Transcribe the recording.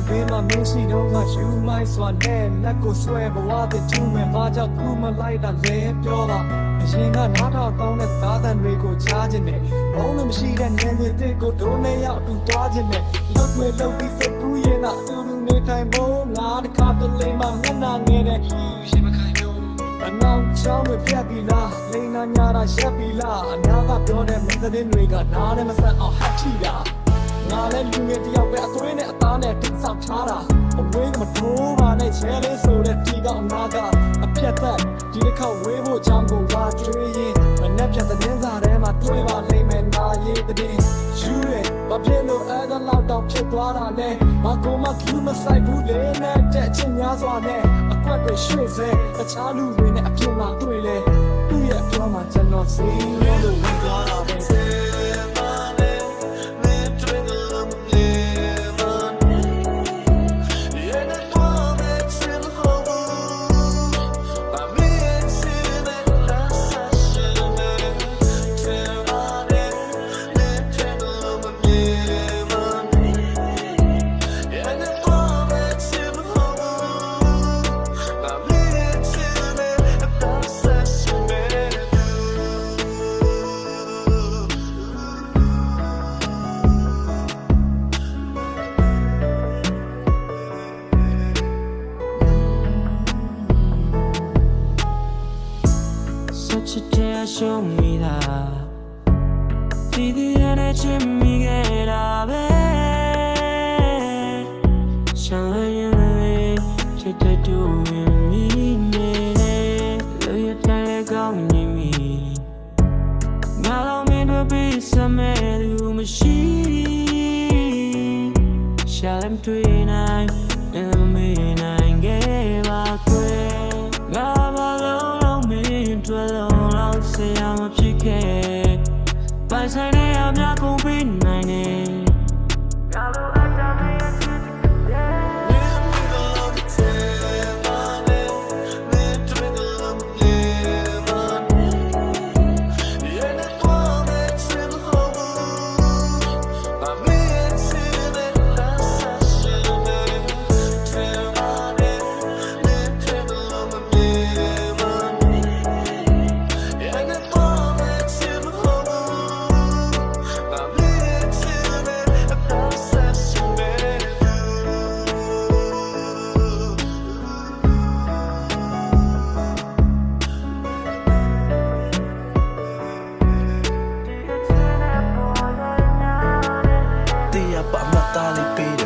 ရဲ့ဘေးမှာမင်းရှိတော့ငါယူလိုက်စွာနဲ့လက်ကိုဆွဲဘဝတည်တူမဲ့ဘာကြောင့်ခုမလိုက်တာလဲပြောတာအရင်ကနားထောင်ကောင်းတဲ့သားတန်တွေကိုချားခြင်းနဲ့ဘုံလို့မရှိတဲ့နေနေတဲ့ကိုဒုနဲ့ရောက်တူသွားခြင်းနဲ့လုတ်ွေလုတ်ပြီးစက်ပူးရင်သာသူလူနေတိုင်းဘုံငါတခါတလေမှမျက်နှာငယ်တဲ့ရှိမခိုင်ဘူးအနောက်ချောင်းတွေပြက်ပြီလားလိန်နာညာတာရှက်ပြီလားအများကပြောတဲ့မင်းသတင်းတွေကနားနဲ့မဆက်အောင်ဟတ်ချီတာ ငါလည်းလူငယ်တယောက်ပဲအသွေးနဲ့အသားနဲ့တိဆောက်ထားတာအဝေးကမတိုးပါနဲ့ချဲလေးဆိုတဲ့ဒီကောင်နာကအပြတ်သက်ဒီတစ်ခေါက်ဝေးဖို့ကြောင်းကိုလာကျွေးရင်မနဲ့ပြတ်တဲ့င်းစားထဲမှာတွေးပါလိမ့်မယ်နာရေးတဲ့ယူရဲဘာဖြစ်လို့အဲ့ဒါလောက်တော့ဖြစ်သွားတာလဲမကောမကျူးမဆိုင်ဘူးလေနဲ့တဲ့ချင်းများစွာနဲ့အကွက်တွေရွှေ့စေတခြားလူတွေနဲ့အပြင်မှာတွေ့လေသူ့ရဲ့ပြောမှာကျွန်တော်စိတ်လို့ဝင်သွားတာပဲ Such a day show me that Didi ene chimmi ge da be Shala yele che te do mi ne Lo ya ta le gong ni mi Nga lo mi do bi sa me lu ma shi Shalem tui nai Em ဆိုင်တဲ့အများကုန်ပြီးနိုင်နေ Dali beat.